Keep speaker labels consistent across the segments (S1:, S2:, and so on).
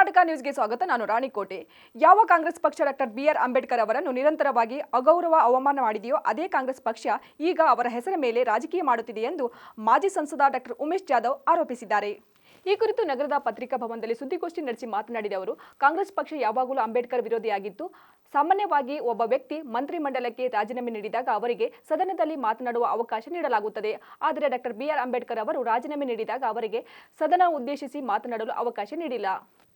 S1: ಕರ್ನಾಟಕ ನ್ಯೂಸ್ಗೆ ಸ್ವಾಗತ. ನಾನು ರಾಣಿಕೋಟೆ. ಯಾವ ಕಾಂಗ್ರೆಸ್ ಪಕ್ಷ ಡಾಕ್ಟರ್ ಬಿಆರ್ ಅಂಬೇಡ್ಕರ್ ಅವರನ್ನು ನಿರಂತರವಾಗಿ ಅಗೌರವ ಅವಮಾನ ಮಾಡಿದೆಯೋ ಅದೇ ಕಾಂಗ್ರೆಸ್ ಪಕ್ಷ ಈಗ ಅವರ ಹೆಸರ ಮೇಲೆ ರಾಜಕೀಯ ಮಾಡುತ್ತಿದೆ ಎಂದು ಮಾಜಿ ಸಂಸದ ಡಾಕ್ಟರ್ ಉಮೇಶ್ ಜಾಧವ್ ಆರೋಪಿಸಿದ್ದಾರೆ. ಈ ಕುರಿತು ನಗರದ ಪತ್ರಿಕಾ ಭವನದಲ್ಲಿ ಸುದ್ದಿಗೋಷ್ಠಿ ನಡೆಸಿ ಮಾತನಾಡಿದ ಅವರು, ಕಾಂಗ್ರೆಸ್ ಪಕ್ಷ ಯಾವಾಗಲೂ ಅಂಬೇಡ್ಕರ್ ವಿರೋಧಿಯಾಗಿತ್ತು. ಸಾಮಾನ್ಯವಾಗಿ ಒಬ್ಬ ವ್ಯಕ್ತಿ ಮಂತ್ರಿಮಂಡಲಕ್ಕೆ ರಾಜೀನಾಮೆ ನೀಡಿದಾಗ ಅವರಿಗೆ ಸದನದಲ್ಲಿ ಮಾತನಾಡುವ ಅವಕಾಶ ನೀಡಲಾಗುತ್ತದೆ. ಆದರೆ ಡಾಕ್ಟರ್ ಬಿಆರ್ ಅಂಬೇಡ್ಕರ್ ಅವರು ರಾಜೀನಾಮೆ ನೀಡಿದಾಗ ಅವರಿಗೆ ಸದನ ಉದ್ದೇಶಿಸಿ ಮಾತನಾಡಲು ಅವಕಾಶ ನೀಡಿಲ್ಲ.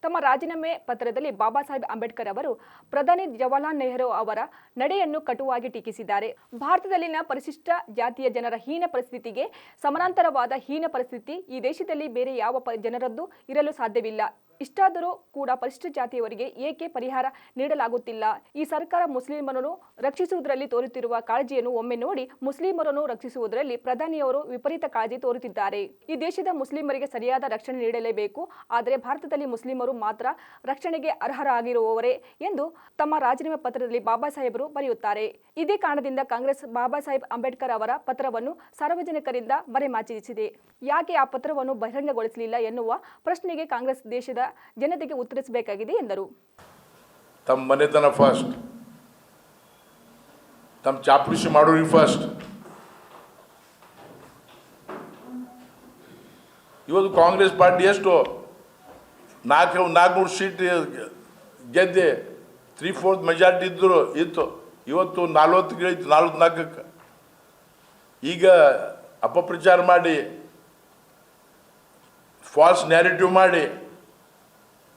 S1: ತಮ್ಮ ರಾಜೀನಾಮೆ ಪತ್ರದಲ್ಲಿ ಬಾಬಾ ಸಾಹೇಬ್ ಅಂಬೇಡ್ಕರ್ ಅವರು ಪ್ರಧಾನಿ ಜವಾಹರ್ಲಾಲ್ ನೆಹರು ಅವರ ನಡೆಯನ್ನು ಕಟುವಾಗಿ ಟೀಕಿಸಿದ್ದಾರೆ. ಭಾರತದಲ್ಲಿನ ಪರಿಶಿಷ್ಟ ಜಾತಿಯ ಜನರ ಹೀನ ಪರಿಸ್ಥಿತಿಗೆ ಸಮಾನಾಂತರವಾದ ಹೀನ ಪರಿಸ್ಥಿತಿ ಈ ದೇಶದಲ್ಲಿ ಬೇರೆ ಯಾವ ಜನರದ್ದು ಇರಲು ಸಾಧ್ಯವಿಲ್ಲ. ಇಷ್ಟಾದರೂ ಕೂಡ ಪರಿಶಿಷ್ಟ ಜಾತಿಯವರಿಗೆ ಏಕೆ ಪರಿಹಾರ ನೀಡಲಾಗುತ್ತಿಲ್ಲ? ಈ ಸರ್ಕಾರ ಮುಸ್ಲಿಮರನ್ನು ರಕ್ಷಿಸುವುದರಲ್ಲಿ ತೋರುತ್ತಿರುವ ಕಾಳಜಿಯನ್ನು ಒಮ್ಮೆ ನೋಡಿ ಮುಸ್ಲಿಮರನ್ನು ರಕ್ಷಿಸುವುದರಲ್ಲಿ ಪ್ರಧಾನಿಯವರು ವಿಪರೀತ ಕಾಳಜಿ ತೋರುತ್ತಿದ್ದಾರೆ. ಈ ದೇಶದ ಮುಸ್ಲಿಮರಿಗೆ ಸರಿಯಾದ ರಕ್ಷಣೆ ನೀಡಲೇಬೇಕು. ಆದರೆ ಭಾರತದಲ್ಲಿ ಮುಸ್ಲಿಮರು ಮಾತ್ರ ರಕ್ಷಣೆಗೆ ಅರ್ಹರಾಗಿರುವವರೇ ಎಂದು ತಮ್ಮ ರಾಜೀನಾಮೆ ಪತ್ರದಲ್ಲಿ ಬಾಬಾ ಸಾಹೇಬರು ಬರೆಯುತ್ತಾರೆ. ಇದೇ ಕಾರಣದಿಂದ ಕಾಂಗ್ರೆಸ್ ಬಾಬಾ ಸಾಹೇಬ್ ಅಂಬೇಡ್ಕರ್ ಅವರ ಪತ್ರವನ್ನು ಸಾರ್ವಜನಿಕರಿಂದ ಮರೆಮಾಚಿಸಿದೆ. ಯಾಕೆ ಆ ಪತ್ರವನ್ನು ಬಹಿರಂಗಗೊಳಿಸಲಿಲ್ಲ ಎನ್ನುವ ಪ್ರಶ್ನೆಗೆ ಕಾಂಗ್ರೆಸ್ ದೇಶದ ಜನತೆಗೆ ಉತ್ತರಿಸಬೇಕಾಗಿದೆ ಎಂದರು.
S2: ತಮ್ಮ ಮನೆತನ ಫಸ್ಟ್ ತಮ್ಮ ಚಾಪುಡಿಸಿ ಮಾಡೋರಿಗೆ ಫಸ್ಟ್ ಇವತ್ತು ಕಾಂಗ್ರೆಸ್ ಪಾರ್ಟಿ ಎಷ್ಟು? ನಾಲ್ಕು, ನಾಲ್ಕುನೂರು ಸೀಟ್ ಗೆದ್ದೆ. ತ್ರೀ ಫೋರ್ತ್ ಮೆಜಾರಿಟಿ ಇದ್ದರು ಇತ್ತು. ಇವತ್ತು ನಲ್ವತ್ತು ಇತ್ತು ನಾಲ್ವತ್ನಾಲ್ಕಕ್ಕೆ. ಈಗ ಅಪಪ್ರಚಾರ ಮಾಡಿ ಫಾಲ್ಸ್ ನ್ಯಾರೇಟಿವ್ ಮಾಡಿ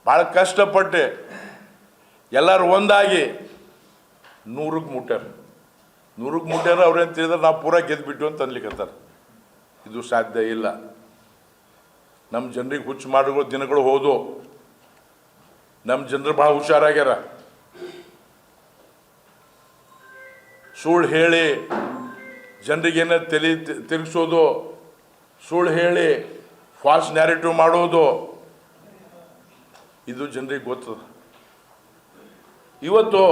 S2: ಭಾಳ ಕಷ್ಟಪಟ್ಟು. ಎಲ್ಲರೂ ಒಂದಾಗಿ. ನೂರಕ್ಕೆ ಮುಟ್ಟಾರ ನೂರಕ್ಕೆ ಮುಟ್ಟಾರ ಅವ್ರೇನು ತಿಳಿದ್ರೆ, ನಾವು ಪೂರ ಗೆದ್ದುಬಿಟ್ಟು ಅಂತ ಅನ್ಲಿಕ್ಕತ್ತಾರ. ಇದು ಸಾಧ್ಯ ಇಲ್ಲ. ನಮ್ಮ ಜನರಿಗೆ ಹುಚ್ಚು ಮಾಡುವ ದಿನಗಳು ಹೋದು. ನಮ್ಮ ಜನರು ಭಾಳ ಹುಷಾರಾಗ್ಯಾರ. ಸುಳ್ಳು ಹೇಳಿ. ಜನರಿಗೇನ ತಲೆ ತಿರುಗಿಸೋದು. ಸುಳ್ಳು ಹೇಳಿ. ಫಾಲ್ಸ್ ನ್ಯಾರೇಟಿವ್ ಮಾಡೋದು. ಇದು ಜನರಿಗೆ ಗೊತ್ತದ. ಇವತ್ತು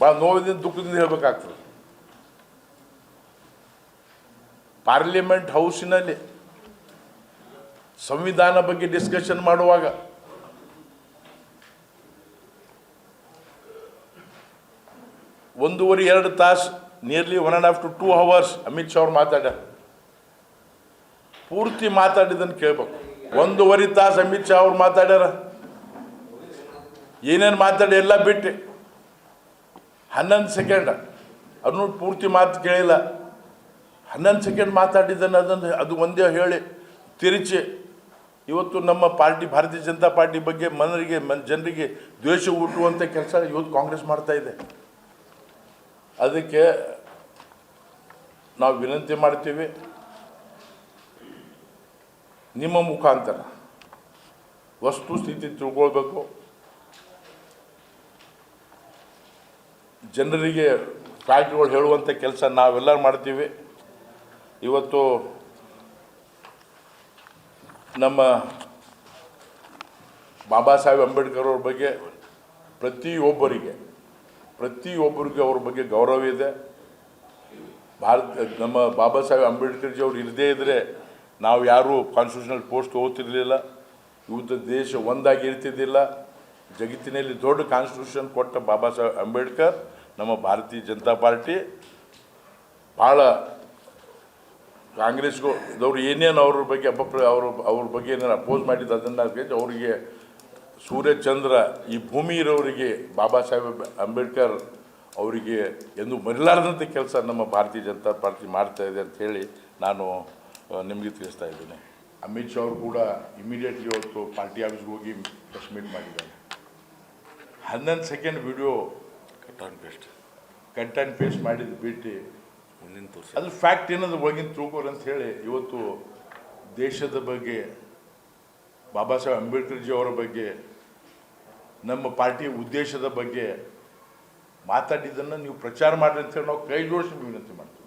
S2: ಭಾಳ ನೋವಿನಿಂದ ದುಃಖದಿಂದ ಹೇಳಬೇಕಾಗ್ತದೆ. ಪಾರ್ಲಿಮೆಂಟ್ ಹೌಸಿನಲ್ಲಿ ಸಂವಿಧಾನ ಬಗ್ಗೆ ಡಿಸ್ಕಷನ್ ಮಾಡುವಾಗ ಒಂದೂವರೆ ಎರಡು ತಾಸು nearly one and half to two hours Amit Shah ಅವ್ರು ಮಾತಾಡ್ಯಾರ. ಪೂರ್ತಿ ಮಾತಾಡಿದ್ದನ್ನು ಕೇಳ್ಬೇಕು. ಒಂದೂವರೆ ತಾಸು ಅಮಿತ್ ಶಾ ಅವ್ರು ಮಾತಾಡ್ಯಾರ. ಏನೇನು ಮಾತಾಡಿ ಎಲ್ಲ ಬಿಟ್ಟು. ಹನ್ನೊಂದು ಸೆಕೆಂಡ್ ಅದನ್ನು ಪೂರ್ತಿ ಮಾತು ಕೇಳಿಲ್ಲ. ಹನ್ನೊಂದು ಸೆಕೆಂಡ್ ಮಾತಾಡಿದ್ದನ್ನು ಅದನ್ನು ಅದು ಒಂದೇ ಹೇಳಿ ತಿರುಚಿ. ಇವತ್ತು ನಮ್ಮ ಪಾರ್ಟಿ, ಭಾರತೀಯ ಜನತಾ ಪಾರ್ಟಿ ಬಗ್ಗೆ ಮನರಿಗೆ, ಮನ್ ಜನರಿಗೆ ದ್ವೇಷ ಹುಟ್ಟುವಂಥ ಕೆಲಸ ಇವತ್ತು ಕಾಂಗ್ರೆಸ್ ಮಾಡ್ತಾ ಇದೆ. ಅದಕ್ಕೆ ನಾವು ವಿನಂತಿ ಮಾಡ್ತೀವಿ. ನಿಮ್ಮ ಮುಖಾಂತರ ವಸ್ತು ಸ್ಥಿತಿ ತಿಳ್ಕೊಳ್ಬೇಕು. ಜನರಿಗೆ ಫ್ಯಾಕ್ಟ್ರಿಗಳು ಹೇಳುವಂಥ ಕೆಲಸ ನಾವೆಲ್ಲರೂ ಮಾಡ್ತೀವಿ. ಇವತ್ತು ನಮ್ಮ ಬಾಬಾ ಸಾಹೇಬ್ ಅಂಬೇಡ್ಕರ್ ಅವ್ರ ಬಗ್ಗೆ ಪ್ರತಿಯೊಬ್ಬರಿಗೆ ಪ್ರತಿಯೊಬ್ಬರಿಗೆ ಅವ್ರ ಬಗ್ಗೆ ಗೌರವ ಇದೆ. ಭಾರತ, ನಮ್ಮ ಬಾಬಾ ಸಾಹೇಬ್ ಅಂಬೇಡ್ಕರ್ಜಿ ಅವ್ರು ಇರದೇ ಇದ್ದರೆ ನಾವು ಯಾರೂ ಕಾನ್ಸ್ಟಿಟ್ಯೂಷನಲ್ ಪೋಸ್ಟ್ ಹೋಗ್ತಿರಲಿಲ್ಲ ಇವತ್ತು ದೇಶ ಒಂದಾಗಿ ಇರ್ತಿದ್ದಿಲ್ಲ. ಜಗತ್ತಿನಲ್ಲಿ ದೊಡ್ಡ ಕಾನ್ಸ್ಟಿಟ್ಯೂಷನ್ ಕೊಟ್ಟ ಬಾಬಾ ಸಾಹೇಬ್ ಅಂಬೇಡ್ಕರ್ ನಮ್ಮ ಭಾರತೀಯ ಜನತಾ ಪಾರ್ಟಿ. ಭಾಳ ಕಾಂಗ್ರೆಸ್ಗೂ ಅವರು ಏನೇನು ಅವ್ರ ಬಗ್ಗೆ ಅಪಪ್ರ, ಅವ್ರ ಅವ್ರ ಬಗ್ಗೆ ಏನೇನು ಅಪೋಸ್ ಮಾಡಿದ್ದು ಅದನ್ನು ಅವರಿಗೆ ಸೂರ್ಯಚಂದ್ರ ಈ ಭೂಮಿ ಇರೋರಿಗೆ ಬಾಬಾ ಸಾಹೇಬ್ ಅಂಬೇಡ್ಕರ್ ಅವರಿಗೆ ಎಂದು ಮರಿಲಾರದಂಥ ಕೆಲಸ ನಮ್ಮ ಭಾರತೀಯ ಜನತಾ ಪಾರ್ಟಿ ಮಾಡ್ತಾ ಇದೆ ಅಂತ ಹೇಳಿ ನಾನು ನಿಮಗೆ ತಿಳಿಸ್ತಾ ಇದ್ದೀನಿ. ಅಮಿತ್ ಶಾ ಅವರು ಕೂಡ ಇಮಿಡಿಯೇಟ್ಲಿ ಅವತ್ತು ಪಾರ್ಟಿ ಆಫೀಸ್ಗೆ ಹೋಗಿ ಪ್ರೆಸ್ ಮೀಟ್ ಮಾಡಿದ್ದಾರೆ. ಹನ್ನೊಂದು second video
S3: cut and paste
S2: cut and paste ಮಾಡಿದ್ದು ಬಿಟ್ಟು
S3: ಮುಂದಿನ ತೋರಿಸಿ.
S2: ಅದು ಫ್ಯಾಕ್ಟ್ ಏನದು ಒಳಗಿನ ತಿಳ್ಕೊರಿ ಅಂತ ಹೇಳಿ ಇವತ್ತು ದೇಶದ ಬಗ್ಗೆ ಬಾಬಾ ಸಾಹೇಬ್ ಅಂಬೇಡ್ಕರ್ಜಿ ಅವರ ಬಗ್ಗೆ ನಮ್ಮ ಪಾರ್ಟಿಯ ಉದ್ದೇಶದ ಬಗ್ಗೆ ಮಾತಾಡಿದ್ದನ್ನು ನೀವು ಪ್ರಚಾರ ಮಾಡಿರಿ ಅಂತ ಹೇಳಿ ನಾವು ಕೈ ಜೋಡಿಸಿ ವಿನಂತಿ ಮಾಡ್ತೀವಿ.